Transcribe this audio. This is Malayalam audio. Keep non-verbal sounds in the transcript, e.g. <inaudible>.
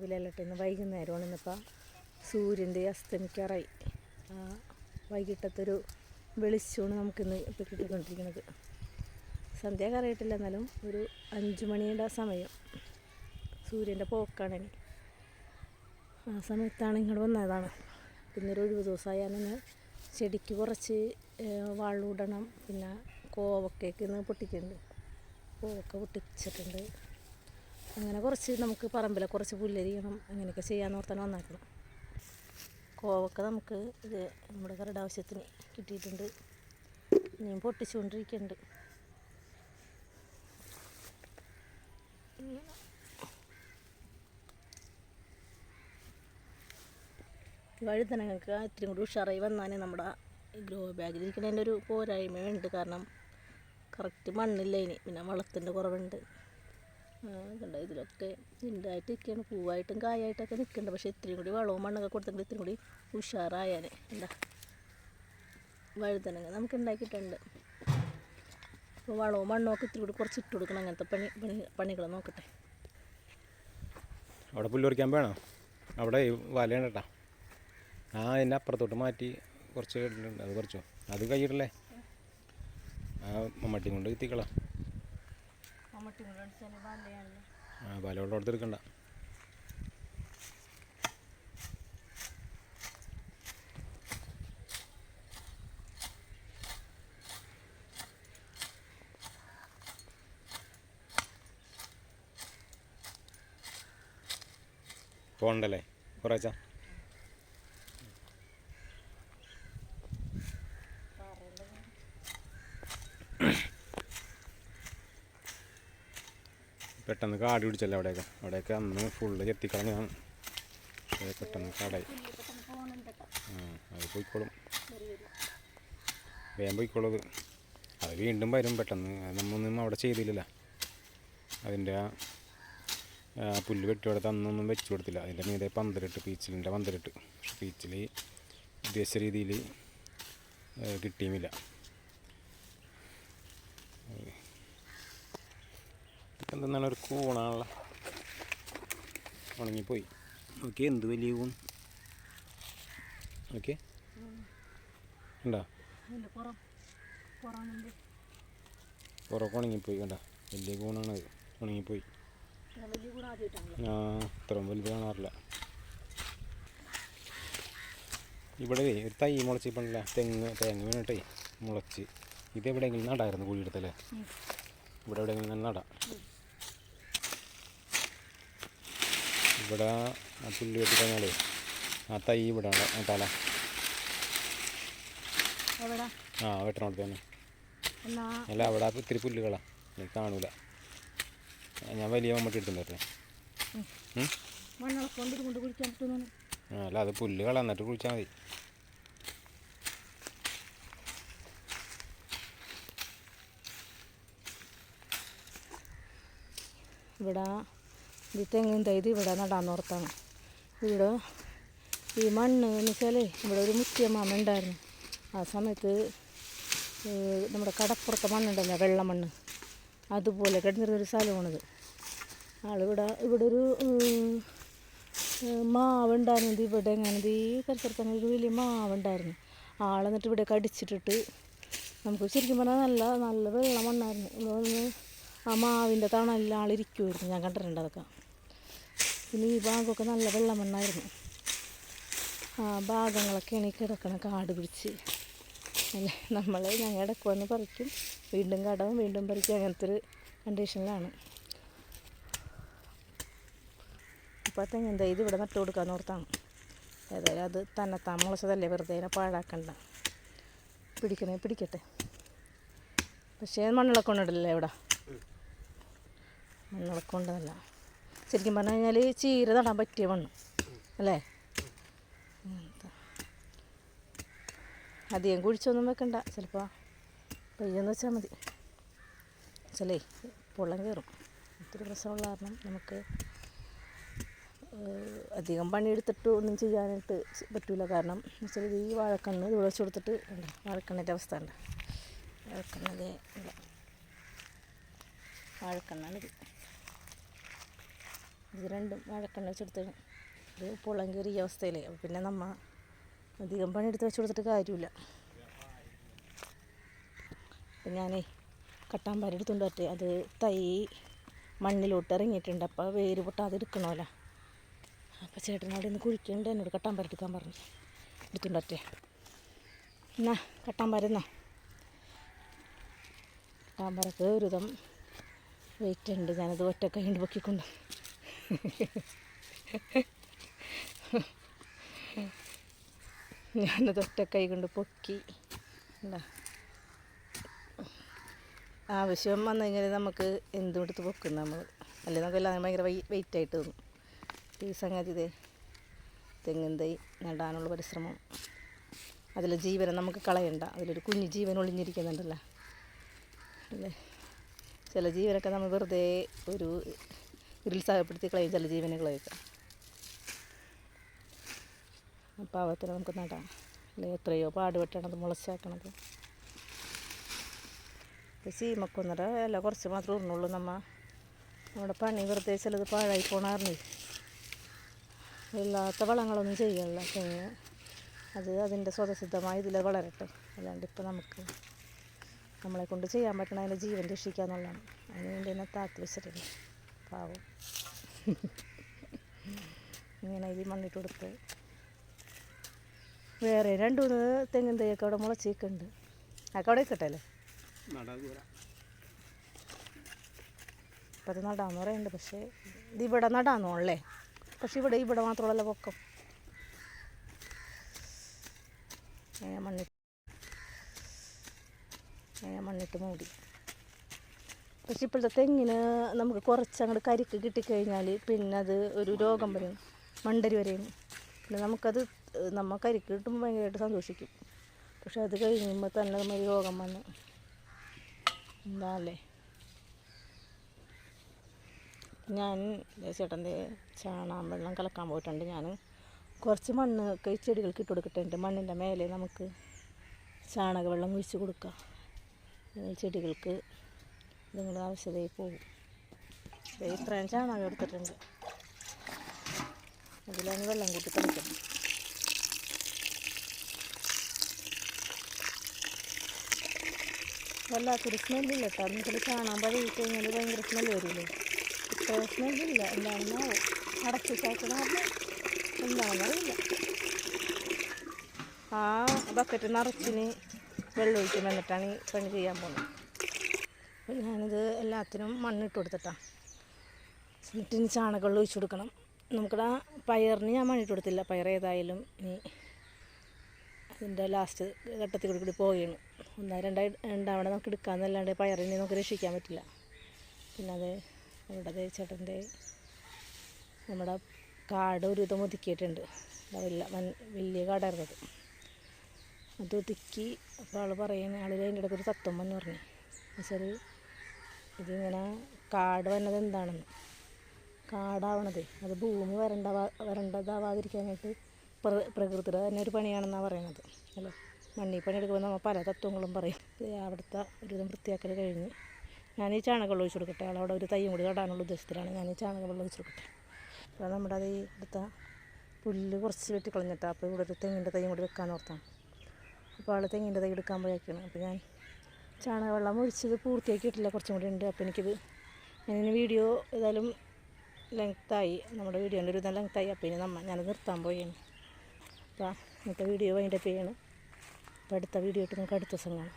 രാവിലെ അല്ലട്ടെ ഇന്ന് വൈകുന്നേരമാണ് ഇന്നിപ്പോൾ സൂര്യന്റെ അസ്തമിക്കാറായി. വൈകിട്ടത്തൊരു വെളിച്ചമാണ് നമുക്കിന്ന് ഇപ്പോൾ കിട്ടിക്കൊണ്ടിരിക്കുന്നത്. സന്ധ്യ കറിയിട്ടില്ല എന്നാലും ഒരു അഞ്ച് മണിയുടെ സമയം സൂര്യന്റെ പോക്കാണ്. ഇനി ആ സമയത്താണ് ഇങ്ങോട്ട് വന്നതാണ്. പിന്നെ ഒരു ഒഴിവ് ദിവസമായി ഞാനിന്ന് ചെടിക്ക് കുറച്ച് വാളൂടണം പിന്നെ കോവക്കയ്ക്ക് ഇന്ന് പൊട്ടിക്കുന്നുണ്ട്. കോവക്ക പൊട്ടിച്ചിട്ടുണ്ട്. അങ്ങനെ കുറച്ച് നമുക്ക് പറമ്പിലെ കുറച്ച് പുല്ലരിയണം അങ്ങനെയൊക്കെ ചെയ്യാമെന്ന് ഓർത്താണ് വന്നേക്കണം. കോവക്ക നമുക്ക് ഇത് നമ്മുടെ കറിയുടെ ആവശ്യത്തിന് കിട്ടിയിട്ടുണ്ട്. ഇനിയും പൊട്ടിച്ചുകൊണ്ടിരിക്കുന്നുണ്ട് വഴുതനങ്ങൾക്ക് ഇത്തിരി കൂടി ഉഷാറായി വന്നാൽ നമ്മുടെ ഗ്രോ ബാഗിലിരിക്കുന്നതിന്റെ ഒരു പോരായ്മയുണ്ട്. കാരണം കറക്റ്റ് മണ്ണില്ല ഇനി. പിന്നെ വളത്തിന്റെ കുറവുണ്ട്. ഇതുണ്ട് ഇതിലൊക്കെ ഇണ്ടായിട്ട് നിൽക്കുകയാണ് പൂവായിട്ടും കായായിട്ടൊക്കെ നിൽക്കുന്നുണ്ട് പക്ഷേ ഇത്രയും കൂടി വളവും മണ്ണൊക്കെ കൊടുത്തെങ്കിൽ ഇത്രയും കൂടി ഉഷാറായാനെ. എന്താ? വഴുതനങ്ങ നമുക്ക് ഉണ്ടാക്കിയിട്ടുണ്ട് അപ്പോൾ വളവും മണ്ണും ഒക്കെ ഇത്തിരി കൂടി കുറച്ച് ഇട്ട് കൊടുക്കണം അങ്ങനത്തെ പണി പണി പണികൾ നോക്കട്ടെ. അവിടെ പുല്ല് പറിക്കാൻ വേണോ അവിടെ വലയാണ് കേട്ടാ. ആ എന്നെ അപ്പുറത്തോട്ട് മാറ്റി കുറച്ച് ഇട്ടിട്ടുണ്ട്. അത് കുറച്ചു അത് കൈയിടല്ലേ ആ മമ്മട്ടിയും കൊണ്ട് എത്തിക്കളാം മമ്മട്ടി കൊണ്ട് അടിച്ചാൽ വലയാണല്ലോ ആ വല ഉള്ളിടത്ത് എടുക്കണ്ട. പോണ്ടല്ലേ? കുറച്ചാ പെട്ടെന്ന് കാടി പിടിച്ചല്ലേ അവിടെയൊക്കെ? അവിടെയൊക്കെ അന്ന് ഫുള്ള് ചെത്തിക്കളഞ്ഞാണ് പെട്ടെന്ന് കാടായി. അത് പോയിക്കോളും. വേഗം പോയിക്കോളും അത്. അത് വീണ്ടും വരും പെട്ടെന്ന്. അത് നമ്മൊന്നും അവിടെ ചെയ്തില്ലല്ലോ. അതിന്റെ ആ പുല്ല് പുല്ല് വെട്ടിയോടത്ത് അന്നൊന്നും വെച്ച് കൊടുത്തില്ല. അതിന്റെ മീതെ പന്തലിട്ട് പീച്ചിലിന്റെ പന്തലിട്ട്. പീച്ചിൽ ഉദ്ദേശിച്ച രീതിയിൽ കിട്ടിയുമില്ല. എന്തെന്നാണ് ഒരു കൂണാണല്ലോ ഉണങ്ങിപ്പോയി. ഓക്കെ എന്ത് വലിയ കൂൺ ഓക്കെ. ഉണ്ടോ അതിന്റെ പുറം പുറമുണ്ട് പുറമൊക്കെ ഉണങ്ങിപ്പോയി കണ്ട? വലിയ കൂണാണ് അത് ഉണങ്ങിപ്പോയി. ആ ഇത്രയും വലുത് കാണാറില്ല. ഇവിടെ ഒരു തൈ മുളച്ചിപ്പണില്ല തെങ്ങ് തേങ്ങ വീണിട്ടേ മുളച്ച്. ഇത് എവിടെയെങ്കിലും നടായിരുന്നു കുഴിയെടുത്തല്ലേ? ഇവിടെ എവിടെയെങ്കിലും നടാം. ഇവിടെ ആ പുല്ല് കഴിഞ്ഞാലേ ആ തൈ ഇവിടെ ഉണ്ട് ആ തല. ആ വെട്ടണോടത്ത് തന്നെ. അല്ല അവിടെ ഇത്തിരി പുല്ലുകളാ. എനിക്ക് കാണൂല. ഞാൻ വലിയ മമ്മട്ടി ആ അല്ല അത് പുല്ല് കളന്നിട്ട് കുഴിച്ചാൽ മതി. ഇവിടെ ഈ തെങ്ങും തൈത് ഇവിടെ നടാൻ ഓർത്താണ്. ഇവിടെ ഈ മണ്ണ് എന്ന് വെച്ചാലേ ഇവിടെ ഒരു മുത്തിയമ്മാമ ഉണ്ടായിരുന്നു. ആ സമയത്ത് നമ്മുടെ കടപ്പുറത്തെ മണ്ണുണ്ടല്ലോ വെള്ള മണ്ണ്. അതുപോലെ കിടന്നിരുന്നൊരു സ്ഥലമാണിത്. ആളിവിടെ ഇവിടെ ഒരു മാവുണ്ടായിരുന്നു ഇവിടെ എങ്ങനെ ഈ പരിസരത്ത് ഒരു വലിയ മാവുണ്ടായിരുന്നു ആളെന്നിട്ട് ഇവിടെ കടിച്ചിട്ടിട്ട് നമുക്ക് ശരിക്കും പറഞ്ഞാൽ നല്ല നല്ല വെള്ള മണ്ണായിരുന്നു. ഇവിടെ വന്ന് ആ മാവിന്റെ തണലിൽ ആളിരിക്കുമായിരുന്നു ഞാൻ കണ്ടിട്ടുണ്ട് അതൊക്കെ. പിന്നെ ഈ ഭാഗമൊക്കെ നല്ല വെള്ളമണ്ണായിരുന്നു ആ ഭാഗങ്ങളൊക്കെയാണ് ഈ കിടക്കണ കാട് പിടിച്ച്. അല്ലേ? നമ്മൾ ഞങ്ങൾ ഇടയ്ക്ക് വന്ന് പറിക്കും. വീണ്ടും കടവും വീണ്ടും പറിക്കും. അങ്ങനത്തെ ഒരു കണ്ടീഷനിലാണ്. അപ്പോൾ തെങ്ങിൻ എന്താ ഇത് ഇവിടെ നട്ടു കൊടുക്കാന്ന് ഓർത്താണ്. ഏതായാലും അത് തന്നെത്താൻ മുളച്ചതല്ലേ വെറുതെ അതിനെ പാഴാക്കണ്ട. പിടിക്കണേ പിടിക്കട്ടെ. പക്ഷേ മണ്ണിളക്കം ഇവിടെ? മണ്ണിളക്കം ഉണ്ടല്ല ശരിക്കും പറഞ്ഞു കഴിഞ്ഞാൽ ചീര നടാൻ പറ്റിയ മണ്ണ്. അല്ലേ. അധികം കുഴിച്ചൊന്നും വെക്കണ്ട. ചിലപ്പോൾ പെയ്യെന്ന് വെച്ചാൽ മതി. ചിലേ പൊള്ളം കയറും ഒത്തിരി പ്രശ്നമുള്ള കാരണം നമുക്ക് അധികം പണിയെടുത്തിട്ട് ഒന്നും ചെയ്യാനായിട്ട് പറ്റില്ല കാരണം എന്ന് വെച്ചാൽ ഈ വാഴക്കണ്ണ് ഇത് വിളിച്ചു കൊടുത്തിട്ട് ഉണ്ട് വാഴക്കണ്ണിന്റെ അവസ്ഥ ഉണ്ട് വാഴക്കണ്ണത് ഉണ്ട് വാഴക്കണ്ണാണിത്. ഇത് രണ്ടും വാഴക്കണ്ണ വെച്ചെടുത്താണ് ഇത് പൊള്ളം കയറിയ അവസ്ഥയിലേ. പിന്നെ നമ്മ അധികം പണിയെടുത്ത് വെച്ച് കൊടുത്തിട്ട് കാര്യമില്ല. അപ്പം ഞാനേ കട്ടാമ്പാര എടുത്തുകൊണ്ട് വരട്ടെ. അത് തൈ മണ്ണിലോട്ട് ഇറങ്ങിയിട്ടുണ്ട്. അപ്പോൾ വേര് പൊട്ടാതെ എടുക്കണമല്ലോ. അപ്പോൾ ചേട്ടൻ ഇന്ന് കുഴിക്കുന്നുണ്ട്. എന്നോട് കട്ടാമ്പാര എടുക്കാൻ പറഞ്ഞു. എടുത്തുകൊണ്ട് വരട്ടെ. എന്നാ എന്നാ. കട്ടാമ്പാരക്ക് ഒരുവിധം വെയിറ്റ് ഉണ്ട്. ഞാനത് ഒറ്റ കൈ കൊണ്ട് പൊക്കിക്കൊണ്ട് <laughs> ഞാനത് ഒറ്റ കൈ കൊണ്ട് പൊക്കി. എന്താ ആവശ്യം വന്നു കഴിഞ്ഞാൽ നമുക്ക് എന്തും എടുത്ത് പൊക്കും നമ്മൾ അല്ലെങ്കിൽ നമുക്ക് എല്ലാം ഭയങ്കര വെയിറ്റ് ആയിട്ട് തോന്നും. ഈ സംഗതി ഇതേ തെങ്ങിൻ തൈ നടാനുള്ള പരിശ്രമം. അതിലെ ജീവനെ നമുക്ക് കളയണ്ട. അതിലൊരു കുഞ്ഞു ജീവൻ ഒളിഞ്ഞിരിക്കുന്നുണ്ടല്ലോ. അല്ലേ? ചില ജീവനൊക്കെ നമ്മൾ വെറുതെ ഒരു നിരുത്സാഹപ്പെടുത്തി കളയും ചില ജീവനുകളെയൊക്കെ അവത്തിന് നമുക്ക് നടാം. അല്ലെ എത്രയോ പാടുപെട്ടാണത് മുളച്ചാക്കണത്. ഇപ്പോൾ ചീമക്കൊന്നര ഇല കുറച്ച് മാത്രമേ ഉള്ളൂ നമ്മ. നമ്മുടെ പണി വെറുതെ ചിലത് പാഴായി പോണാറിന് ഇല്ലാത്ത വളങ്ങളൊന്നും ചെയ്യണില്ല തെങ്ങ്. അത് അതിന്റെ സ്വതസിദ്ധമായ ഇതിൽ വളരട്ടെ. അല്ലാണ്ട് ഇപ്പം നമുക്ക് നമ്മളെ കൊണ്ട് ചെയ്യാൻ പറ്റണ അതിന്റെ ജീവൻ രക്ഷിക്കുക എന്നുള്ളതാണ് അതിന് വേണ്ടി എന്നെ താത്തി വെച്ചിട്ടുണ്ട് പാവം. ഇങ്ങനെ ഇത് മണ്ണിട്ട് കൊടുത്ത് വേറെ രണ്ട് മൂന്ന് തെങ്ങിൻ തൈയൊക്കെ അവിടെ മുളച്ചേക്കുണ്ട് അതൊക്കെ അവിടെ നിൽക്കട്ടെ ഇപ്പത് അപ്പം അത് നടാന്ന് പറയുന്നുണ്ട് പക്ഷേ ഇത് ഇവിടെ നടാന്നോളേ പക്ഷെ ഇവിടെ ഇവിടെ മാത്രമല്ല പൊക്കം. മണ്ണിട്ട് ഏ മണ്ണിട്ട് മൂടി. പക്ഷെ ഇപ്പോഴത്തെ തെങ്ങിന് നമുക്ക് കുറച്ച് അങ്ങോട്ട് കരിക്ക് കിട്ടിക്കഴിഞ്ഞാൽ പിന്നെ അത് ഒരു രോഗം വരും മണ്ടരി വരെയും. പിന്നെ നമുക്കത് നമ്മൾ കരിക്ക് കിട്ടുമ്പോൾ ഭയങ്കരമായിട്ട് സന്തോഷിക്കും. പക്ഷെ അത് കഴിയുമ്പോൾ തന്നെ നമ്മൾ രോഗം വന്ന് എന്താല്ലേ? ഞാൻ ചേട്ടന്റെ ചാണാൻ വെള്ളം കലക്കാൻ പോയിട്ടുണ്ട്. ഞാൻ കുറച്ച് മണ്ണ് ഒക്കെ ചെടികൾക്ക് ഇട്ട് കൊടുക്കട്ടെ എന്റെ മണ്ണിന്റെ മേലെ നമുക്ക് ചാണക വെള്ളം ഒഴിച്ച് കൊടുക്കാം. ചെടികൾക്ക് നിങ്ങളുടെ ആവശ്യതയിൽ പോകും. ഇത്രയും ചാണകം എടുത്തിട്ടുണ്ട്. അതിലാണ് വെള്ളം കൂട്ടി കളിക്കണം വല്ലാത്തൊരു സ്മെല്ലില്ല കേട്ടോ നിങ്ങൾ കാണാൻ പഴകി കഴിഞ്ഞാൽ ഭയങ്കര സ്മെല്ല് വരില്ലേ ഇപ്പോൾ സ്മെല്ലില്ല. എന്താണെന്നോ? അടച്ചു ചാക്കണ പറഞ്ഞാൽ എന്താണെന്നറിയില്ല ആ ബക്കറ്റ് നിറച്ചിന് വെള്ളം ഒഴിക്കും എന്നിട്ടാണ് ഈ പണി ചെയ്യാൻ പോകുന്നത്. അപ്പോൾ ഞാനിത് എല്ലാത്തിനും മണ്ണിട്ട് കൊടുത്തിട്ടാണ് എന്നിട്ടിന് ചാണകം ഒഴിച്ചു കൊടുക്കണം. നമുക്കിട പയറിന് ഞാൻ മണ്ണിട്ട് കൊടുത്തില്ല. പയർ ഏതായാലും ഇനി അതിന്റെ ലാസ്റ്റ് ഘട്ടത്തിൽ കൂടി കൂടി പോവുകയാണ്. ഒന്നാ രണ്ടായി രണ്ടാവണ നമുക്ക് എടുക്കാമെന്നല്ലാണ്ട് പയറിനെ നമുക്ക് രക്ഷിക്കാൻ പറ്റില്ല. പിന്നെ അത് ദേ ചേട്ടന്റെ നമ്മുടെ കാട് ഒരു വിധം ഒതുക്കിയിട്ടുണ്ട്. വലിയ വലിയ കാടായിരുന്നത് അത്. ഒതുക്കി അപ്പോൾ ആൾ പറയുന്നത് ആൾ അതിന്റെ ഇടയ്ക്ക് ഒരു തത്വം എന്ന് പറഞ്ഞു. എന്നുവെച്ചാൽ ഇതിങ്ങനെ കാട് വന്നത് എന്താണെന്ന്. കാടാവണത്. അത് ഭൂമി വരണ്ട വരണ്ടതാവാതിരിക്കാനായിട്ട് പ്ര പ്രകൃതിയുടെ തന്നെ ഒരു പണിയാണെന്നാണ് പറയണത്. അല്ലേ? മണ്ണിൽ പണിയെടുക്കുമ്പോൾ നമ്മൾ പല തത്വങ്ങളും പറയും. അവിടുത്തെ ഒരുവിധം വൃത്തിയാക്കൽ കഴിഞ്ഞ് ഞാൻ ഈ ചാണകവെള്ളം ഒഴിച്ചു കൊടുക്കട്ടെ. അവിടെ ഒരു തയ്യും കൂടി നടാനുള്ള ഉദ്ദേശത്തിലാണ് ഞാൻ ഈ ചാണകവെള്ളം ഒഴിച്ചു കൊടുക്കട്ടെ. അപ്പോൾ നമ്മുടെ അത് ഈ അടുത്ത പുല്ല് കുറച്ച് വെട്ടിക്കളഞ്ഞിട്ടാണ് അപ്പോൾ ഇവിടെ ഒരു തെങ്ങിന്റെ തൈയും കൂടി വെക്കാൻ ഓർത്താണ്. അപ്പോൾ ആൾ തെങ്ങിന്റെ തൈ എടുക്കാൻ പോയേക്കാണ്. അപ്പോൾ ഞാൻ ചാണകവെള്ളം ഒഴിച്ചത് പൂർത്തിയാക്കിയിട്ടില്ല കുറച്ചും കൂടി ഉണ്ട്. അപ്പോൾ എനിക്കിത് ഞാനിനി വീഡിയോ ഏതായാലും ലെങ്ത്തായി നമ്മുടെ വീഡിയോന്റെ ഒരു ലെങ്ത്തായി അപ്പോൾ ഇനി നമ്മൾ ഞാനത് നിർത്താൻ പോയാണ് അപ്പോൾ ഇന്നത്തെ വീഡിയോ വൈൻഡപ്പ് ചെയ്യണം. അപ്പോൾ അടുത്ത വീഡിയോ ഇട്ട് നമുക്ക് അടുത്ത ദിവസം കാണാം.